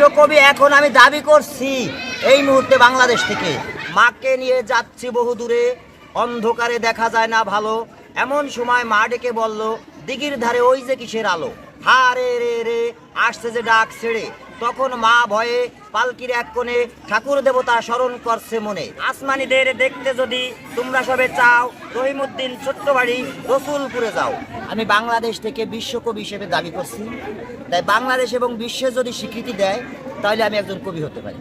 বিশ্বকবি, এখন আমি দাবি করছি এই মুহূর্তে বাংলাদেশ থেকে। মাকে নিয়ে যাচ্ছি বহু দূরে, অন্ধকারে দেখা যায় না ভালো। এমন সময় মা ডেকে বলল, দিঘির ধারে ওই যে কিসের আলো? হা রে রে রে, আসছে যে ডাক ছেড়ে। তখন মা ভয়ে পালকির এক কোণে ঠাকুর দেবতা স্মরণ করছে মনে। আসমানিদের দেখতে যদি তোমরা সবে চাও, রহিমুদ্দিন ছোট্ট বাড়ি রসুলপুরে যাও। আমি বাংলাদেশ থেকে বিশ্বকবি হিসেবে দাবি করছি। তাই বাংলাদেশ এবং বিশ্বে যদি স্বীকৃতি দেয়, তাহলে আমি একজন কবি হতে পারি।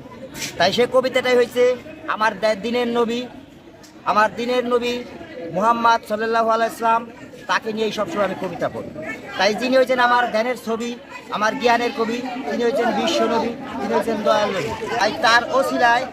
তাই সে কবিতাটাই হয়েছে আমার দিনের নবী। আমার দিনের নবী মুহাম্মদ সাল্লাহ আলাইসলাম তাকে নিয়েই সবসময় আমি কবিতা পড়ি। তাই যিনি হয়েছেন আমার ধ্যানের ছবি আমার জ্ঞানের কবি তিনি হয়েছেন বিশ্ব নবী তিনি হয়েছেন দয়াল নবী। তাই তার অশিলায়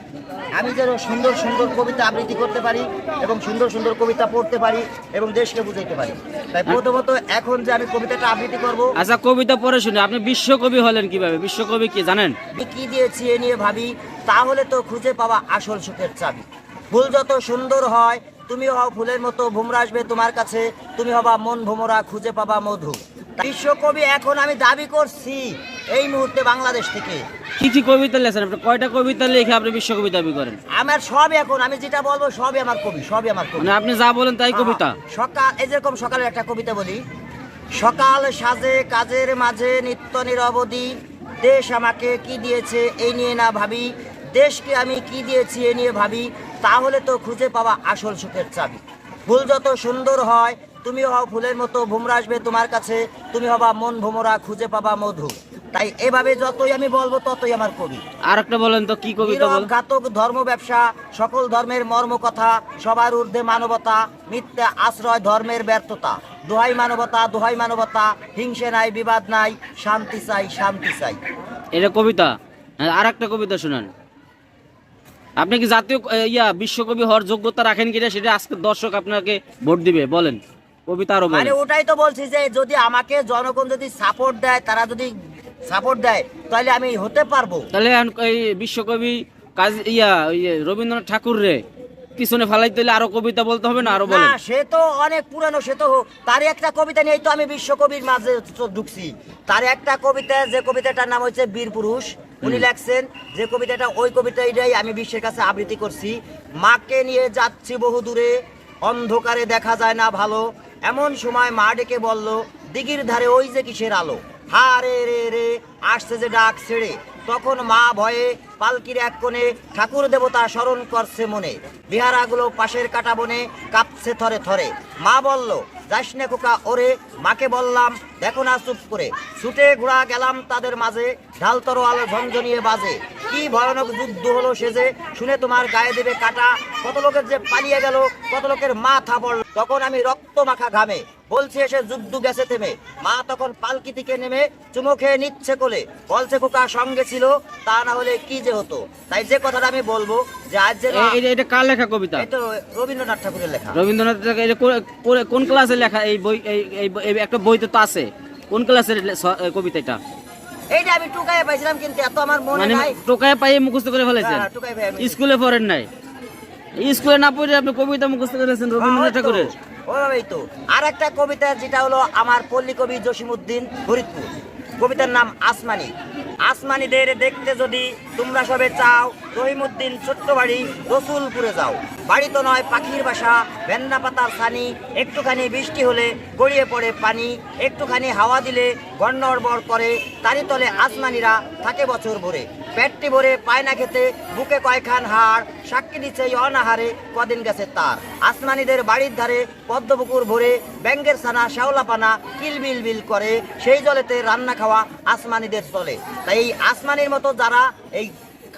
আমি যেন সুন্দর সুন্দর কবিতা আবৃত্তি করতে পারি এবং সুন্দর সুন্দর কবিতা পড়তে পারি এবং দেশকে বুঝাইতে পারি। তাই প্রথমত এখন যে আমি কবিতাটা আবৃত্তি করব আচ্ছা কবিতা পড়ে শুনে আপনি বিশ্বকবি হলেন কীভাবে? বিশ্বকবি কি জানেন? কি দিয়েছি এ নিয়ে ভাবি তাহলে তো খুঁজে পাওয়া আসল সুখের চাবি। ফুল যত সুন্দর হয় তুমি হও ফুলের মতো ভুমরা আসবে তোমার কাছে। তুমি হবা মন ভোমরা খুঁজে পাবা মধু। বিশ্বকবি এখন আমি দাবি করছি এই মুহূর্তে বাংলাদেশ থেকে। কি কি কবিতা লেখেন আপনি? কয়টা কবিতা লিখে আপনি বিশ্বকবি দাবি করেন? আমার সবই এখন আমি যেটা বলব সবই আমার কবি সবই আমার কবি। মানে আপনি যা বলেন তাই কবিতা? সকাল এই যেরকম সকালের একটা কবিতা বলি। সকাল সাজে কাজের মাঝে নিত্য নিরবধি। দেশ আমাকে কি দিয়েছে এই নিয়ে না ভাবি। দেশকে আমি কি দিয়েছি এ নিয়ে ভাবি। তাহলে তো খুঁজে পাওয়া আসল সুখের চাবি। ফুল যত সুন্দর হয় তুমি হও ফুলের মতো ভুমরা আসবে তোমার কাছে তুমি হবা মন ভোমরা খুঁজে পাবা মধু। তাই এভাবে যতই আমি বলব ততই আমার কবি। আর একটা বলেন তো কি নীরব ঘাতক ধর্ম ব্যবসা সকল ধর্মের মর্ম কথা সবার ঊর্ধ্বে মানবতা মিথ্যা আশ্রয় ধর্মের ব্যর্থতা। দোহাই মানবতা দোহাই মানবতা হিংসে নাই বিবাদ নাই শান্তি চাই শান্তি চাই। এটা কবিতা। আর একটা কবিতা শুনান। আপনি কি জাতীয় ইয়া বিশ্বকবি হওয়ার যোগ্যতা রাখেন কিনা সেটা আজকে দর্শক আপনাকে ভোট দিবে বলেন। কবিতা আরও মানে ওটাই তো বলছি যে যদি আমাকে জনগণ যদি সাপোর্ট দেয় তারা যদি সাপোর্ট দেয় তাহলে আমি হতে পারব। তাহলে এই বিশ্বকবি কাজ ইয়া রবীন্দ্রনাথ ঠাকুর রে পিছনে ফালাইতে হলে আরও কবিতা বলতে হবে না আরও না সে তো অনেক পুরানো সে তো তার একটা কবিতা নিয়েই তো আমি বিশ্বকবির মাঝে ঢুকছি। তার একটা কবিতা যে কবিতাটার নাম হচ্ছে বীর পুরুষ। উনি লেখছেন যে কবিতাটা ওই কবিতাটাই আমি বিশ্বের কাছে আবৃত্তি করছি। মাকে নিয়ে যাচ্ছি বহু দূরে অন্ধকারে দেখা যায় না ভালো। এমন সময় মা ডেকে বলল দিঘির ধারে ওই যে কিসের আলো? হা রে রে রে আসছে যে ডাক ছেড়ে। তখন মা ভয়ে পালকির এক কোণে ঠাকুর দেবতা স্মরণ করছে মনে। বিহারাগুলো পাশের কাটা বনে কাঁপছে থরে থরে। মা বলল যাস না খোকা, ওরে মাকে বললাম, দেখো না চুপ করে। ছুটে ঘোড়া গেলাম তাদের মাঝে, ঢাল তরোয়াল ঝঞ্ঝনিয়ে বাজে। কি ভয়ানক যুদ্ধ হলো সেজে শুনে তোমার গায়ে দেবে কাটা। কত লোকের যে পালিয়ে গেল, কত লোকের মা পড়ল। তখন আমি রক্ত মাখা ঘামে। বলছে এসে যুদ্ধ গেছে থেমে। মা তখন পালকি থেকে নেমে চুমো খেয়ে নিচ্ছে কোলে। বলছে খোকা সঙ্গে ছিল তা না হলে কি যে হতো? তাই যে কথাটা আমি বলব যে আজ যে এটা- এটা কার লেখা কবিতা? তো রবীন্দ্রনাথ ঠাকুরের লেখা। রবীন্দ্রনাথ ঠাকুর- এটা কোন ক্লাসে লেখা? এই বই এই- বই- একটা বইতে তো আছে। কোন ক্লাসের কবিতা এটা? এইটা আমি টুকায় পাইছিলাম কিন্তু এত আমার মনে মানে নাই। টোকায় পাইয়ে মুখস্থ করে ফেলেছেন? হ্যাঁ, স্কুলে পড়েন নাই? স্কুলে না পড়ে আপনি কবিতা মুখস্থ করেছেন রবীন্দ্রনাথ ঠাকুরের? ওই তো আর একটা কবিতা যেটা হলো আমার পল্লী কবি জসিমুদ্দিন ফরিদপুর। কবিতার নাম আসমানি। আসমানিদের দেখতে যদি তোমরা সবে চাও রহিমুদ্দিন ছোট্ট বাড়ি রসুলপুরে যাও। বাড়ি তো নয়, পাখির বাসা ভেন্না পাতার সানি একটুখানি বৃষ্টি হলে গড়িয়ে পড়ে পানি, একটুখানি হাওয়া দিলে গন্নড়বড় করে তারি তলে আসমানিরা থাকে বছর ভরে। পেটটি ভরে পায় না খেতে, বুকে কয়খান হাড়, সাক্ষী দিচ্ছে অনাহারে কদিন গেছে তার। আসমানিদের বাড়ির ধারে পদ্মপুকুর ভরে ব্যাঙ্গের ছানা শ্যাওলা পানা কিলবিল বিল করে, সেই জলেতে রান্না খাওয়া আসমানিদের চলে। তাই এই আসমানির মতো যারা এই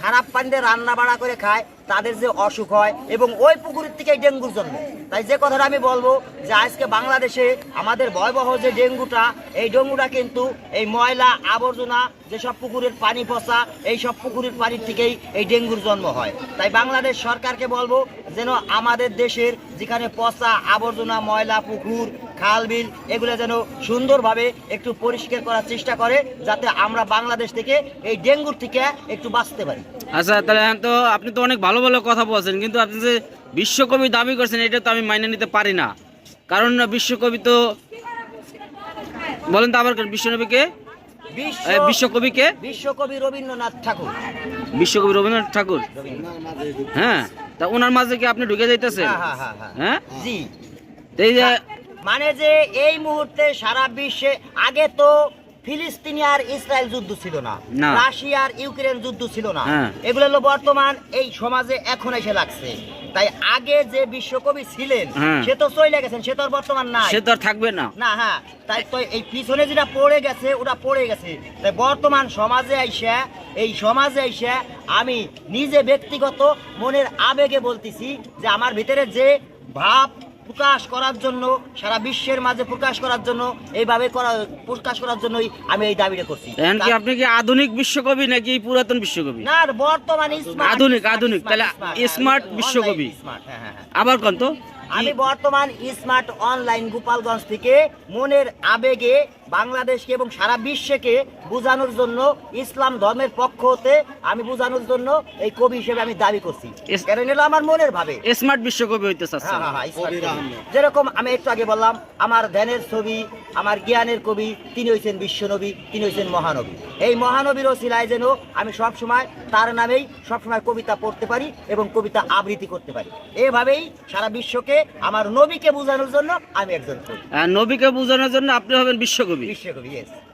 খারাপ পানিতে রান্না বাড়া করে খায় তাদের যে অসুখ হয় এবং ওই পুকুরের থেকে ডেঙ্গুর জন্ম। তাই যে কথাটা আমি বলব যে আজকে বাংলাদেশে আমাদের ভয়াবহ যে ডেঙ্গুটা, এই ডেঙ্গুটা কিন্তু এই ময়লা, আবর্জনা, যেসব পুকুরের পানি পচা, এই সব পুকুরের পানির থেকেই এই ডেঙ্গুর জন্ম হয়। তাই বাংলাদেশ সরকারকে বলব যেন আমাদের দেশের যেখানে পচা, আবর্জনা, ময়লা, পুকুর খাল বিল এগুলো যেন সুন্দরভাবে একটু পরিষ্কার করার চেষ্টা করে যাতে আমরা বাংলাদেশ থেকে এই ডেঙ্গুর থেকে একটু বাঁচতে পারি। আচ্ছা তাহলে তো আপনি তো অনেক ভালো ভালো কথা বলছেন কিন্তু আপনি যে বিশ্বকবি দাবি করছেন এটা তো আমি মাইনে নিতে পারি না। কারণ বিশ্বকবি তো বলেন তো আবার বিশ্বনবীকে? বিশ্বকবিকে? বিশ্বকবি রবীন্দ্রনাথ ঠাকুর। বিশ্বকবি রবীন্দ্রনাথ ঠাকুর? হ্যাঁ তা ওনার মাঝে কি আপনি ঢুকে যাইতেছেন? হ্যাঁ হ্যাঁ হ্যাঁ হ্যাঁ। হ্যাঁ? জি। এই যে মানে যে এই মুহূর্তে সারা বিশ্বে আগে তো ফিলিস্তিনি আর ইসরায়েল যুদ্ধ ছিল না। না। রাশিয়া আর ইউক্রেন যুদ্ধ ছিল না। হ্যাঁ। এগুলো হলো বর্তমান এই সমাজে এখন এসে লাগছে। তাই আগে যে বিশ্বকবি ছিলেন হ্যাঁ। সে তো চলে গেছেন সে তো আর বর্তমান নাই। সে তো আর থাকবে না। না হ্যাঁ। তাই তো এই পিছনে যেটা পড়ে গেছে ওটা পড়ে গেছে। তাই বর্তমান সমাজে আইসা এই সমাজে আইসা আমি নিজে ব্যক্তিগত মনের আবেগে বলতেছি যে আমার ভিতরে যে ভাব প্রকাশ করার জন্য সারা বিশ্বের মাঝে প্রকাশ করার জন্য এইভাবে করা প্রকাশ করার জন্যই আমি এই দাবিটা করছি। কি আপনি কি আধুনিক বিশ্বকবি নাকি পুরাতন বিশ্বকবি? না বর্তমান স্মার্ট আধুনিক, আধুনিক, তাহলে স্মার্ট বিশ্বকবি। হ্যাঁ হ্যাঁ হ্যাঁ। আবার কোন তো? আমি বর্তমান স্মার্ট অনলাইন গোপালগঞ্জ থেকে মনের আবেগে বাংলাদেশকে এবং সারা বিশ্বকে বোঝানোর জন্য ইসলাম ধর্মের পক্ষ হতে আমি বোঝানোর জন্য এই কবি হিসেবে আমি দাবি করছি। কারণ এলো আমার মনের ভাবে। স্মার্ট বিশ্বকবি হইতে চাচ্ছেন। হ্যাঁ, হ্যাঁ, হ্যাঁ। যেরকম আমি একটু আগে বললাম আমার ধ্যানের ছবি আমার জ্ঞানের কবি তিনি হয়েছেন বিশ্বনবী তিনি হয়েছেন মহানবী। এই মহানবীর ওসিলায় যেন আমি সব সময় তার নামেই সব সময় কবিতা পড়তে পারি এবং কবিতা আবৃত্তি করতে পারি। এভাবেই সারা বিশ্বকে আমার নবীকে বোঝানোর জন্য আমি একজন কবি। নবীকে বোঝানোর জন্য আপনি হবেন বিশ্বকবি। বিশ্বকবি yes.